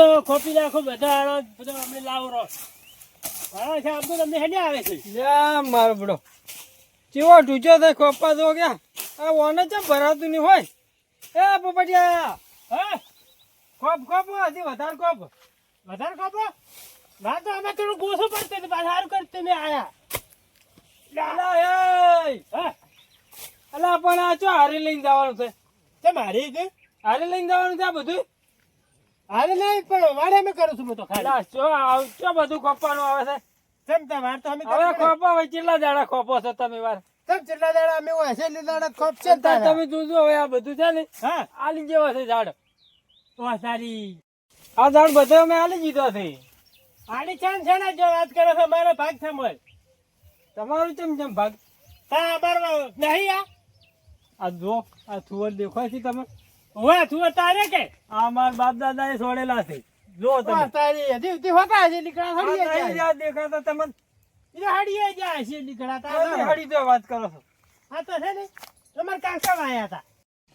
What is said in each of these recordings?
તો ખોપી નાખો બધા આણો બધો અમને લાવો રો. હા છે આમ તો તમને હેડે આવે છે? લ્યા મારો બડો. ચેવો ઢૂચો થાય ખોપા તો ક્યાં? આ ઓને ચમ ભરાતું નહીં હોય? એ પોપટિયા. હા? ખોપ ખોપ હજી વધારે ખોપ. વધારે ખોપો? ના તો અમે થોડું ગોસો પડતે પાછા સારું કરતે મેં આયા. અલા એ. હા? અલા પણ આ ચો હારી લઈને જવાનું છે? મારી છે? હારી લઈને જવાનું છે આ બધું? હારે નહીં પણ વાડે અમે કરું છું હું તો ખાલી. જો ચો બધું ખોપવાનું આવે છે? તેમ તમે વાર તો અમે હવે ખોપો હોય કેટલા દાડા ખોપો છો તમે વાર? કેમ કેટલા દાડા અમે હોય છે લીલા દાડા ખોપ છે તમે. જોજો હવે આ બધું છે ને હા. આલી જેવા છે ઝાડ. તો સારી. આ ઝાડ બધે અમે આલી જીધો છે. આડી ચાંદ છે ને જો વાત કરો છો મારો ભાગ છે મોય. તમારું કેમ કેમ ભાગ? તા અમારો નહીં આ. આ જો આ થુવર દેખાય છે તમે? હોય તું તારે કે? આ માર બાપ દાદા એ છોડેલા છે. જો તમે. તારી હજી હજી હોતા છે નીકળા હડી જાય. દેખાતા તમને એ હડી જાય છે નીકળા તમે તા હળી તો વાત કરો છો. આ તો છે ને તમારા કાકા વાયા હતા.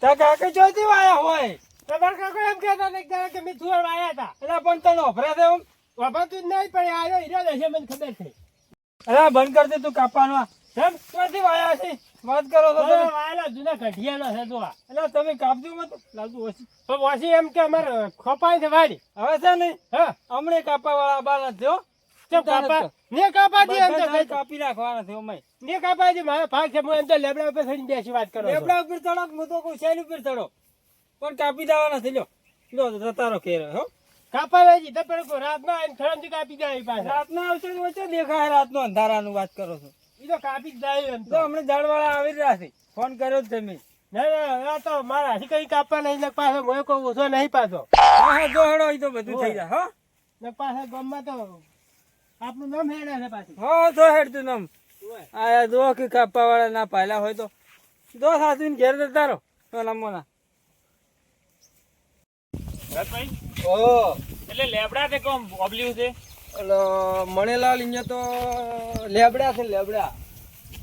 તા કાકે ચોથી વાયા હોય? તમારા કાકા એમ કહેતા ને કે કે મેં થુવર વાયા હતા. એટલે પણ તને ઓફરા દે હું વાપરતું જ નહીં પણ આયો હીરો દેશે હશે મને ખબર છે. અરે બંધ કર દે તું કાપવાનું. કેમ? ચોથી વાયા છે વાત કરો તો તમે. વાયેલા જૂના કઢિયાનો છે તો એટલે તમે કાપજો મત. લાગુ ઓછી પછી એમ કે અમારે ખોપાય છે વાડી. હવે છે ને હા. હમણે કાપા વાળા બાર થયો ચમ કાપા? ને કાપા દી એમ તો કાપી નાખવાના થયો મેં ને કાપા દી મારા ભાગ છે હું એમ તો લેબડા ઉપર થઈને બેસી વાત કરો લેબડા ઉપર ચડો હું તો કોઈ શેલ ઉપર ચડો? પણ કાપી દેવાના છે લ્યો. લ્યો તો જતારો હો. કાપા વેચી તો પેલો રાત રાતના આવીને ખડમથી કાપી જાય પાછા. રાત ના આવશે તો વચ્ચે દેખાય રાતનો અંધારાનું વાત કરો છો. એ તો કાપી જ જાય એમ તો. હમણાં ઝાડવાળા આવી રહ્યા છે. ફોન કર્યો જ તમે. ના ના આ તો મારા હાથી કઈ કાપવા નહીં પાછો મોય કોઈ ઓછો નહીં પાછો. હા હા જો હેડો ઈ તો બધું થઈ જાય હો. ને પાછા ગામમાં તો આપણું નામ હેડે છે પાછું. હો જો હેડતું નમ. આયા જો કે કાપા વાળા ના પાયલા હોય તો. દો સાસુ ઘેર જતા રહો મોના ઓ. એટલે લેબડા તે કોમ ઓબલ્યું છે? મણેલાલ અહીંયા તો લેબડા છે લેબડા.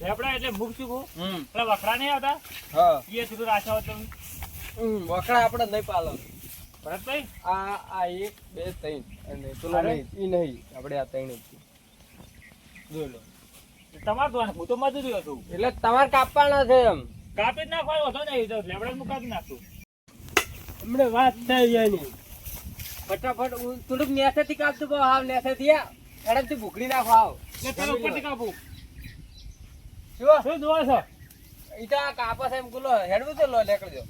લેબડા એટલે ભૂખ ચૂકું પેલા વખરા નહીં આવતા? હા. એ તું રાખ્યા હોત વખરા આપણે નહીં પાલો ભરતભાઈ આ આ એક બે ત્રણ. અને ચલો નહીં એ નહીં. આપણે આ ત્રણ જ. જોઈ લો. તમારે તો હું તો મજૂરી હતું. એટલે તમારે કાપવાના છે એમ. કાપી જ નાખવાનો હતો ને તો. લેબડા મુકાવી નાખું. હમણાં વાત થઈ એની. ફટાફટ થોડુંક નેસેથી કાપતું કહો હાવ નેસેથી ઝડપથી ભૂખડી નાખો હાવ. ઉપરથી કાપું. શું? શું જોવો છો? ઈ તો આ કાપા છે એમ ગુલો હેડવું તો લો લેકડજો.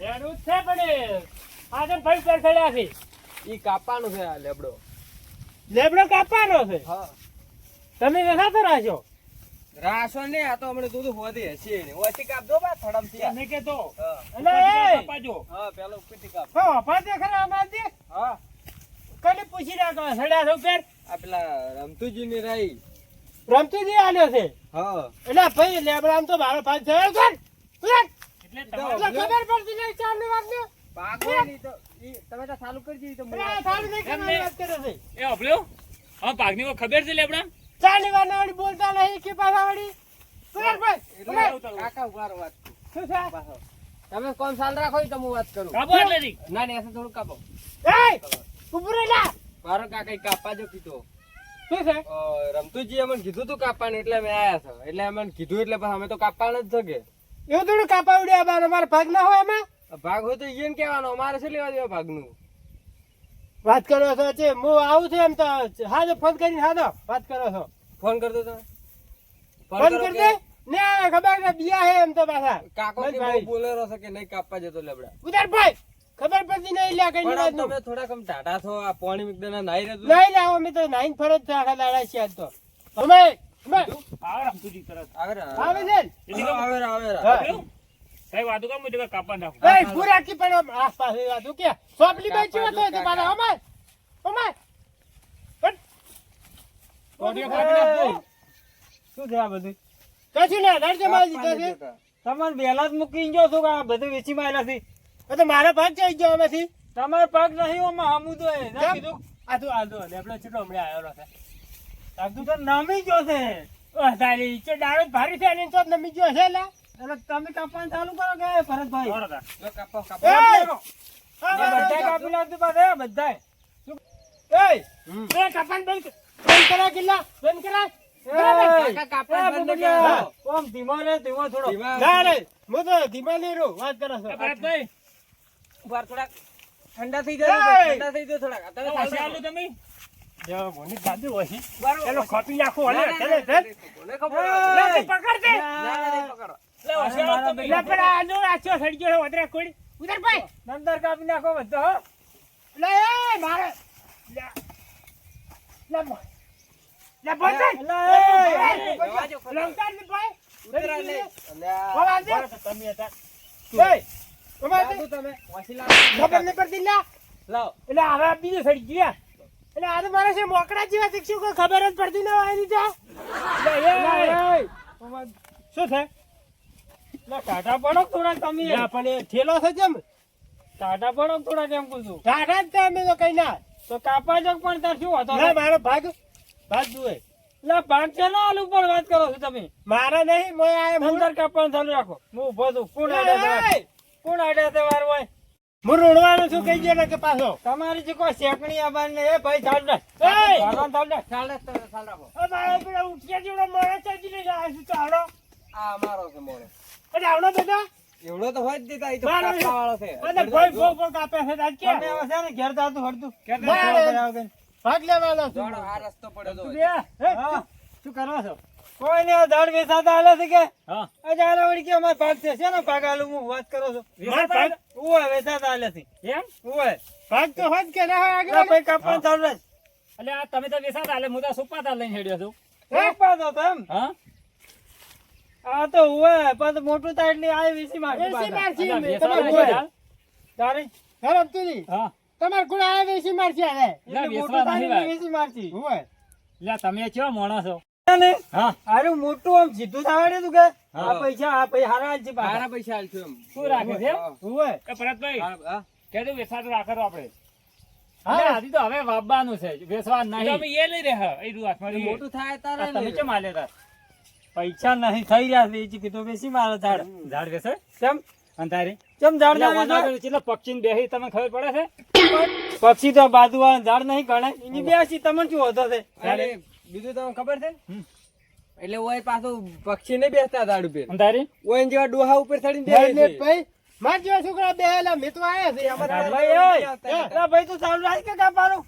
હેડવું જ છે પણ આજે ફરી ફેર ચડ્યા છે. ઈ કાપવાનું છે આ લેબડો. લેબડો કાપવાનો છે? હા. તમે વેસાતો રાખ્યો? રાસો ને આ તો હમણાં દૂધ હોધી હશે ને. ઓછી કાપ દો બા થડમથી. આ. તમે કે તો હા એ કાપાજો હા પેલો ઉપરથી કાપ હો પાતે ખરા અમાર દે હા. કને પૂછી રાખો સડ્યા છો ઉપર આ પેલા રમતુજી ની રાઈ. રમતી આલ્યો છે? હા. એટલે ભાઈ લેબડા તો મારો એટલે એટલે ખબર પડતી નહીં ચારની વાત ને તો તમે તો ચાલુ કરી દીધી તો નહીં કરવાની વાત કરે છે. એ અભલ્યો? હા પાકની ખબર છે લેબડા ચારની વાળી બોલતા નહીં કે પાછા વાળી. કાકા ઊભા ઉભારો વાત. શું છે? તમે કોણ સાલ રાખો તો હું વાત કરું. કાપો એટલે ના ના ને થોડું કાપો. એ ઉભું રહી જા મારો કાકા કાપા કાપવા જો કીધો. શું છે? રમતુજી અમને કીધું તું કાપવાનું એટલે અમે આયા છો. એટલે અમને કીધું એટલે પછી અમે તો કાપવાના જ છે એવું થોડું કાપાવડ્યા બાર અમારો ભાગ ના હોય એમાં? ભાગ હોય તો ઈયન કહેવાનો અમારે શું લેવા દેવા ભાગનું? વાત કરો છો છે હું આવું છું એમ તો હાજો ફોન કરીને હાજો વાત કરો છો. ફોન કરતો તો? ફોન કરો કરી દે ને ખબર કે બિયા હે એમ તો પાછા. કાકો. બહુ છે કે નહીં કાપવા જતો લેબડા? ઉધાર ભાઈ ખબર પડતી નહીં લ્યા કઈ પણ તમે થોડા કમ ટાટા છો આ પાણી મિકદાના નાઈ રહેતું નહીં લાવો અમે તો નાઈન ફરજ છે આખા દાડા છે આજ તો. અમે આવે આ રમતુજી તરત. આવે આવે ને? આવે આવે? કઈ વાતો કામ કાંઈ કાપવા નાખો? એ પણ આસપાસ એ વાતું. કે સોપલી બેચી વાત પાછા અમાર અમાર પણ ઓડિયો કાપી નાખો. શું છે આ બધું? કશું ના દાડજે મારી દીધો તમાર તમારે વહેલા જ મૂકી ગયો છો આ બધું વેચી મારેલા છે? આ તો મારો ભાગ જઈ ગયો અમેથી તમારે પગ નહીં ઓમાં હામું તો એ. ના? કીધું આ તો આ તો લેબડો ચેટલો હમણાં આવ્યો છે. આ તો નામી ગયો છે. તારી ચે ભારી છે અને તો નમી ગયો છે લા. એટલે તમે કાપવાનું ચાલુ કરો કે ભરતભાઈ જો કાપો કાપો! કાપી નાખજો એ બંધ બંધ કરા કિલ્લા, બંધ કરા. ઠંડા થઈ જાય, ઠંડા થઈ જાય થોડાક. તમે જો, મને દાદુ હોય. પેલો ખોટી નાખું, હલે, ચલે, ચલ. લે, તું પકડ દે. લે બીજું સડી ગયા એટલે આ તો મારે છે મોકડા જેવા શિક્ષકો કોઈ ખબર જ પડતી ના હોય શું છે લે, ટાટા પડો થોડા તમે? ના પણ એ ઠેલો છે જેમ ટાટા પડો થોડા કેમ કહું છું? ટાટા જ તે અમે તો કઈ ના. તો કાપા જો પણ તાર શું હતો ના મારો ભાગ ભાગ જુએ. ના ભાગ છે ને આલુ પર વાત કરો છો તમે. મારા નહીં મોય આ મંદર કાપવાનું ચાલુ રાખો. હું ઊભો છું. કોણ આડે છે? કોણ આડે છે વાર હોય? હું રૂણવાનું છું કઈ જાય ને કે પાછો. તમારી જે કોઈ શેકણી આબાન ને એ ભાઈ ચાલ દે. એય! ચાલ દે આ મારો પેલો ઉઠિયા જેવડો મોણો ચાજી આ જાય છે તો આવડો એટલે આવડો બધા એવડો તો હોય જ નહીં તો કાપવા વાળો છે. અને ભોય ભોય ભોય કાપે છે આજ કે? તમે હવે છે ને ઘેર. ભાગ લેવાનો છું. હે, હા. શું કરો છો? કોઈ ને ધાડ વેચાતા આલે છે કે? હા. આજે આલે વળી કે અમારે ભાગ છે. શેનો ભાગ આલું હું વાત કરો છો? મારો ભાગ? ઉવે વેચાતા આલે છે. એમ? ઉવે. ભાગ તો હોય કે ના હોય આગળ? ભાઈ કાપવાનું ચાલુ એટલે આ તમે તો બેસાતા એટલે હું તો સુપાતા લઈને હેડ્યો છું. હા? આ તો ઉવે પણ મોટું થાય એટલે આ વીસી વેસી. મારશી બેસાતા તમારે તારે? ખરાબ તું હા. તમારે કોણ આ વીસી મારશી હાલે? એટલે મોટું થાય ભાઈ. વીસી મારતી હોય. લે તમે કેવા મોણો છો? હા. મોટું આમ સીધું થવાડે તું કે? હા. આ પૈસા આ પૈસા હારા આલજે પાછા. શું રાખે છે? હોય. એ ભરતભાઈ કેજો વેચાતું રાખો આપણે. હા. તો હવે વાપવાનું છે. નહીં. તમે એ લઈ રહ્યા. એ રૂ હાથમાં લઈએ. આ તમે કેમ આલે તાર? પૈસા નહીં થઈ રહ્યા છે એ કીધું બેસી મારો ઝાડ. ઝાડ વેચે કેમ? અંધારી કેમ ઝાડ ના? વનાવે એટલે પક્ષી બેહી તમને ખબર પડે છે? પક્ષી તો બાજુ ઝાડ નહીં ગણાય એની બેસી તમને શું હોતો છે? બીજું તમને ખબર છે? એટલે ઓય પાછું પક્ષી નહીં બેસતા ઝાડ ઉપર. અંધારી ઓય જેવા ડોહા ઉપર ચડીને બેસે ભાઈ. માર જેવા છોકરા બેહેલા, મેં તો આયા છે. ભાઈ, ભાઈ, તું ચાલુ રાખ કે કાપારો?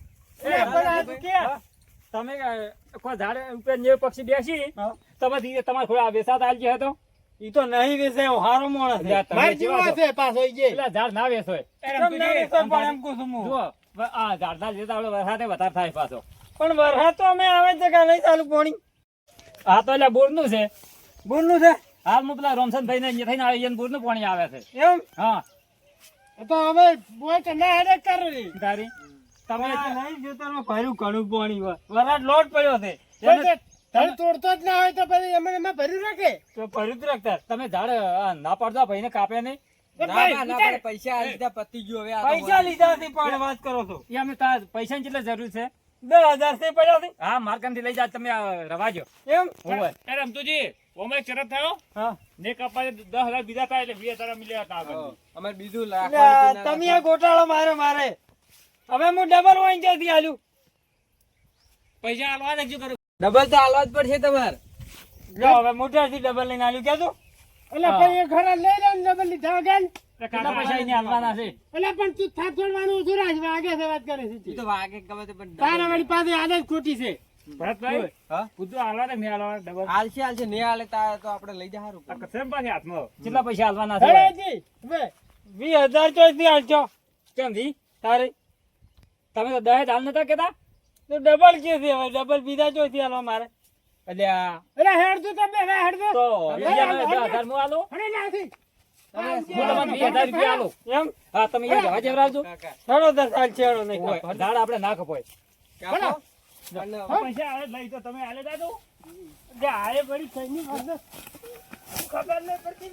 તમે કોઈ ઝાડ ઉપર જે પક્ષી બેસી. તમે તમારે થોડા વેસાત આલજી હતો ઈ તો નહીં વેસે હું હારો માણસ મારા જેવા છો. પાછો ઈ જે. એટલે ઝાડ ના વેચોય એમ ના વેસો પણ એમ કહું છું જો આ ઝાડ ના લેતા આપણે વરસાદે વધાર થાય પાછો. પણ વરસાદ તો અમે આવે જગા નહીં ચાલુ પાણી? આ તો એટલે બોરનું છે. બોરનું છે? હાલ હું પેલા રોમસન ભાઈ ને થઈને આવી બોરનું પાણી આવે છે. એમ? હા. એ તો હવે બોય ના હેડે જ કરવી. તારી? તમે નહીં જોતા ભર્યું ઘણું પાણી. વરસાદ લોટ પડ્યો છે. તોડતો જ ના હોય તો પછી એમને એમાં ભર્યું રાખે. તો ભર્યું જ રાખતા. તમે ઝાડ ના પાડતા ભાઈ ને કાપે નહીં. ના, ના, ના, પૈસા આ લીધા પતી ગયો હવે પૈસા લીધા પણ વાત કરો છો. એ અમે તાર પૈસાની કેટલી જરૂર છે? દસ હજારથી પડ્યા છે. હા માર્કનથી લઈ જા તમે રવાજો એમ? અરે રમતુજી ઓમે શરત થયો? હા. ને કપાય દસ હજાર બીજા થાય એટલે બે હજાર મિલ્યા હતા અમે બીજું એટલે તમે આ ગોટાળો મારે મારે. હવે હું ડબલ ક્યાંથી આલ્યું પૈસા આલવા દેજો કરું. ડબલ તો હાલવા જ પડશે તમારે. જો હવે મોટાથી ડબલ લઈને આલ્યું ક્યાં તું એટલે ભાઈ એ ઘરે લઈ લે ડબલ લીધા વગર. કેટલા પૈસા એને આલવાના છે. એટલે પણ તું થાક છોડવાનું ઓછું રાખ, વાગે છે વાત કરે છે તો. વાગે ગમે તે પણ તારા વાળી પાસે ખોટી છે. ભરતભાઈ હા? આલવા આલવા ડબલ. તો આપણે લઈ જા હારું આ કસમ પાછી હાથમાં? કેટલા પૈસા આલવાના છે. વીસ હજાર ચોથી આલજો કેમ જી? તારે તમે તો દહેજ હાલ નતા કેતા? તો ડબલ કે છે હવે? ડબલ બીજા ચોથી આલવા મારે. એટલે અરે હેડ તો તમે હવે હેડ તો બીજા હાલ, દસ હાલ. હજાર હું આલું. હેડે નાખી. હું તમને વીસ હજાર રૂપિયા આલું. એમ? હા તમે એ જવા જેવરાવજો કાકા. હેડો દસ હાલ છેડો નહીં હોય. કાપવાનો. ઝાડ આપણે ના કપાય કાકો અને પૈસા આવે લઈ તો તમે આલે દાદો. જે આયે વળી કઈની વાત ન- ખબર નહીં પડતી